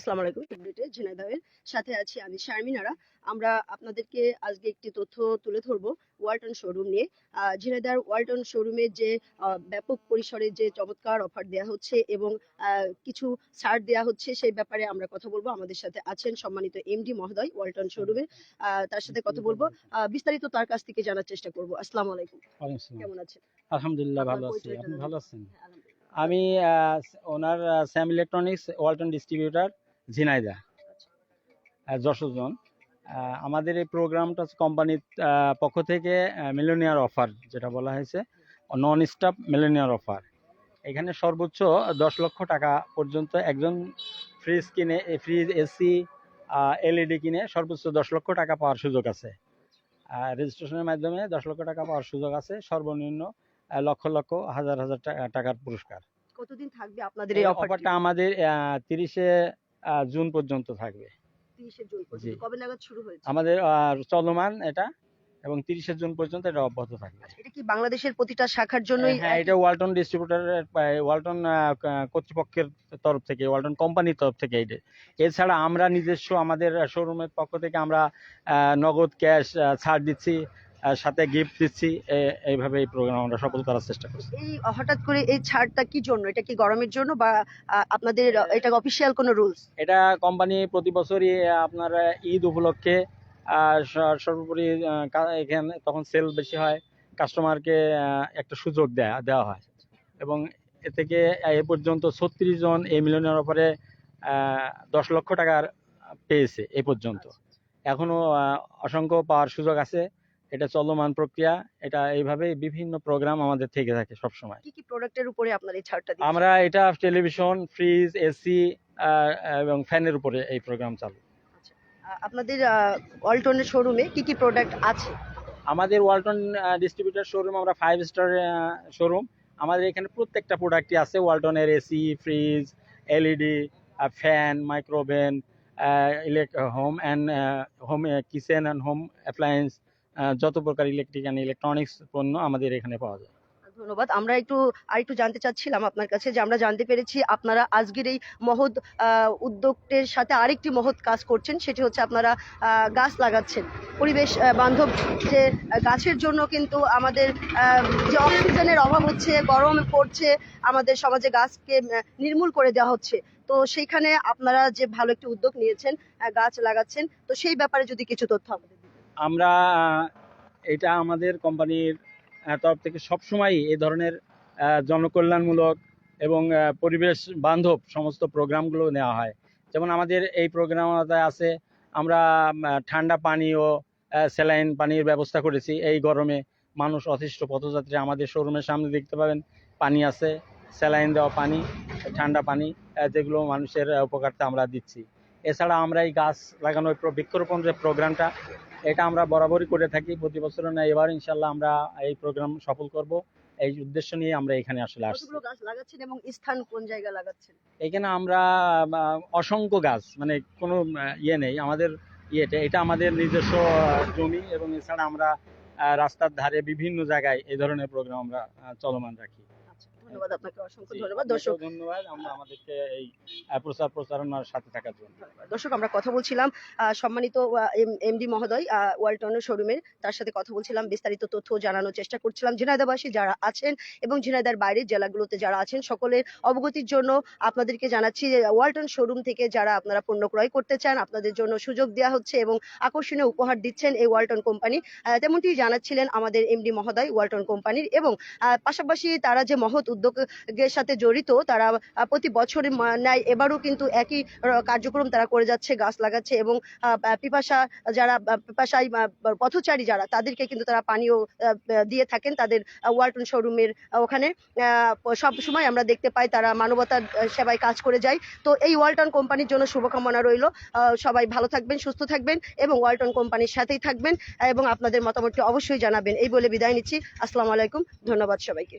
আসসালামু আলাইকুম আপডেটে ঝিনাইদহের সাথে আছি আমি শারমিনারা আমরা আপনাদেরকে আজকে একটি তথ্য তুলে ধরবো ওয়ালটন শোরুম নিয়ে। আহ, ঝিনাইদহ ওয়ালটন শোরুমে যে ব্যাপক পরিসরে যে চমৎকার অফার দেওয়া হচ্ছে এবং কিছু ছাড় দেওয়া হচ্ছে সেই ব্যাপারে আমরা কথা বলব। আমাদের সাথে আছেন সম্মানিত এমডি মহোদয় ওয়ালটন শোরুমের আহ, তার সাথে কথা বলব। বিস্তারিত তার কাছ থেকে জানার চেষ্টা করব। আসসালামু আলাইকুম। কেমন আছেন? আলহামদুলিল্লাহ ভালো আছি। আপনি ভালো আছেন? হ্যাঁ, আমি ওনার Sam electronics Walton distributor. Jhenaidah আহ, যশোরজন আহ, আমাদের এই প্রোগ্রামটা কোম্পানির পক্ষ থেকে মিলেনিয়ার অফার যেটা বলা হয়েছে নন স্টপ মিলেনিয়ার অফার এখানে সর্বোচ্চ দশ লক্ষ টাকা পর্যন্ত একজন ফ্রিজ কিনে ফ্রিজ এসি এলইডি কিনে সর্বোচ্চ দশ লক্ষ টাকা পাওয়ার সুযোগ আছে। রেজিস্ট্রেশনের মাধ্যমে দশ লক্ষ টাকা পাওয়ার সুযোগ আছে সর্বনিম্ন লক্ষ লক্ষ হাজার হাজার টাকা- টাকার পুরস্কার। কতদিন থাকবে আপনাদের এই অফারটা আমাদের তিরিশে জুন পর্যন্ত থাকবে। 30 জুন পর্যন্ত। জি। কবে নাগাদ শুরু হয়েছে? আমাদের চলমান এটা এবং তিরিশে জুন পর্যন্ত এটা অব্যাহত থাকবে। এটা কি বাংলাদেশের প্রতিটা শাখার জন্যই হ্যাঁ এটা ওয়ালটন ডিস্ট্রিবিউটারের ওয়ালটন কর্তৃপক্ষের তরফ থেকে ওয়ালটন কোম্পানির তরফ থেকে এটা। এছাড়া আমরা নিজস্ব আমাদের শোরুমের পক্ষ থেকে আমরা নগদ ক্যাশ ছাড় দিচ্ছি। সাথে গিফট দিচ্ছি। এইভাবে এই প্রোগ্রাম আমরা সফল করার চেষ্টা করছি। এই হঠাৎ করে এই ছাড়টা কি জন্য? এটা কি গরমের জন্য বা আপনাদের এটা অফিসিয়াল কোনো রুলস এটা কোম্পানি প্রতি বছরই আপনার ঈদ উপলক্ষে সর্বোপরি এখানে তখন সেল বেশি হয়। কাস্টমারকে একটা সুযোগ দেয়া দেওয়া হয়। এবং এ থেকে এ পর্যন্ত ছত্রিশ জন এই মিলনের ওপরে দশ লক্ষ টাকার পেয়েছে এ পর্যন্ত। এখনও আহ, অসংখ্য পাওয়ার সুযোগ আছে। এটা চলমান প্রক্রিয়া এটা এইভাবে বিভিন্ন প্রোগ্রাম আমাদের থেকে থাকে সবসময়। কি কি প্রোডাক্টের উপরে আপনার এই ছাড়টা দিচ্ছেন? আমরা এটা টেলিভিশন ফ্রিজ এসি এবং ফ্যানের উপরে এই প্রোগ্রাম চালু। আপনাদের অল্টনের শোরুমে কি কি প্রোডাক্ট আছে? আমাদের ওয়ালটন ডিস্ট্রিবিউটার শোরুম আমরা ফাইভ স্টার শোরুম আমাদের এখানে প্রত্যেকটা প্রোডাক্টই আছে ওয়ালটনের AC fridge LED fan micro oven home and home kitchen and home appliance যত প্রকার ইলেকট্রিক অ্যান্ড ইলেকট্রনিক্স পণ্য আমাদের এখানে পাওয়া যায়। ধন্যবাদ। আমরা একটু, আরেকটু জানতে চাচ্ছিলাম আপনার কাছে যে আমরা জানতে পেরেছি আপনারা আজকের এই মহৎ উদ্যোগের সাথে আরেকটি মহৎ কাজ করছেন, সেটি হচ্ছে আপনারা গাছ লাগাচ্ছেন। পরিবেশ বান্ধব যে গাছের জন্য কিন্তু আমাদের যে অক্সিজেনের অভাব হচ্ছে, গরম পড়ছে, আমাদের সমাজে গাছকে নির্মূল করে দেওয়া হচ্ছে। তো সেইখানে আপনারা যে ভালো একটি উদ্যোগ নিয়েছেন গাছ লাগাচ্ছেন, তো সেই ব্যাপারে যদি কিছু তথ্য আমাদের। আমরা এটা আমাদের কোম্পানির তরফ থেকে সবসময় এই ধরনের জনকল্যাণমূলক এবং পরিবেশ বান্ধব সমস্ত প্রোগ্রামগুলো নেওয়া হয়। যেমন আমাদের এই প্রোগ্রাম আছে আমরা ঠান্ডা পানি ও স্যালাইন পানির ব্যবস্থা করেছি। এই গরমে মানুষ অতিষ্ঠ পথযাত্রী আমাদের শোরুমের সামনে দেখতে পাবেন পানি আছে স্যালাইন দেওয়া পানি ঠান্ডা পানি যেগুলো মানুষের আহ, উপকারিতা আমরা দিচ্ছি। এছাড়া আমরা এই গাছ লাগানোর বৃক্ষরোপণ যে প্রোগ্রামটা এটা আমরা বরাবরই করে থাকি। প্রতি বছর না এবার ইনশাল্লাহ আমরা এই প্রোগ্রাম সফল করব। এই উদ্দেশ্য নিয়ে আমরা এখানে আসলে আসছি। গাছ লাগাচ্ছেন এবং স্থান কোন জায়গায় লাগাচ্ছেন? এখানে আমরা অসংখ্য গাছ মানে কোনো ইয়ে নেই। আমাদের ইয়েটা এটা আমাদের নিজস্ব জমি এবং এছাড়া আমরা রাস্তার ধারে বিভিন্ন জায়গায় এই ধরনের প্রোগ্রাম আমরা চলমান রাখি। আচ্ছা, ধন্যবাদ আপনাকে অসংখ্য ধন্যবাদ। দর্শক ধন্যবাদ আমরা আমাদেরকে এই প্রচার প্রচারণার সাথে থাকার জন্য। দর্শক আমরা কথা বলছিলাম সম্মানিত এমডি মহোদয় ওয়ালটনের শোরুমের তার সাথে কথা বলছিলাম বিস্তারিত তথ্য জানানোর চেষ্টা করছিলাম। ঝিনাইদাবাসী যারা আছেন এবং ঝিনাইদার বাইরের জেলাগুলোতে যারা আছেন সকলের অবগতির জন্য আপনাদেরকে জানাচ্ছি যে ওয়ালটন শোরুম থেকে যারা আপনারা পণ্য ক্রয় করতে চান আপনাদের জন্য সুযোগ দেওয়া হচ্ছে এবং আকর্ষণীয় উপহার দিচ্ছেন এই ওয়ালটন কোম্পানি। তেমনটি জানাচ্ছিলেন আমাদের এমডি মহোদয় ওয়ালটন কোম্পানির এবং পাশাপাশি তারা যে মহৎ উদ্যোগের সাথে জড়িত তারা প্রতি বছরের মা- ন্যায় এবারও কিন্তু একই কার্যক্রম তারা করে যাচ্ছে গাছ লাগাচ্ছে এবং পিপাসা যারা আহ, পিপাসায় পথচারী যারা তাদেরকে কিন্তু তারা পানীয় দিয়ে থাকেন তাদের ওয়ালটন শোরুমের ওখানে। সব সময় আমরা দেখতে পাই তারা মানবতার সেবায় কাজ করে যায়। তো এই ওয়ালটন কোম্পানির জন্য শুভকামনা রইল। সবাই ভালো থাকবেন সুস্থ থাকবেন এবং ওয়ালটন কোম্পানির সাথেই থাকবেন এবং আপনাদের মতামতটি অবশ্যই জানাবেন। এই বলে বিদায় নিচ্ছি। আসসালামু আলাইকুম। ধন্যবাদ সবাইকে।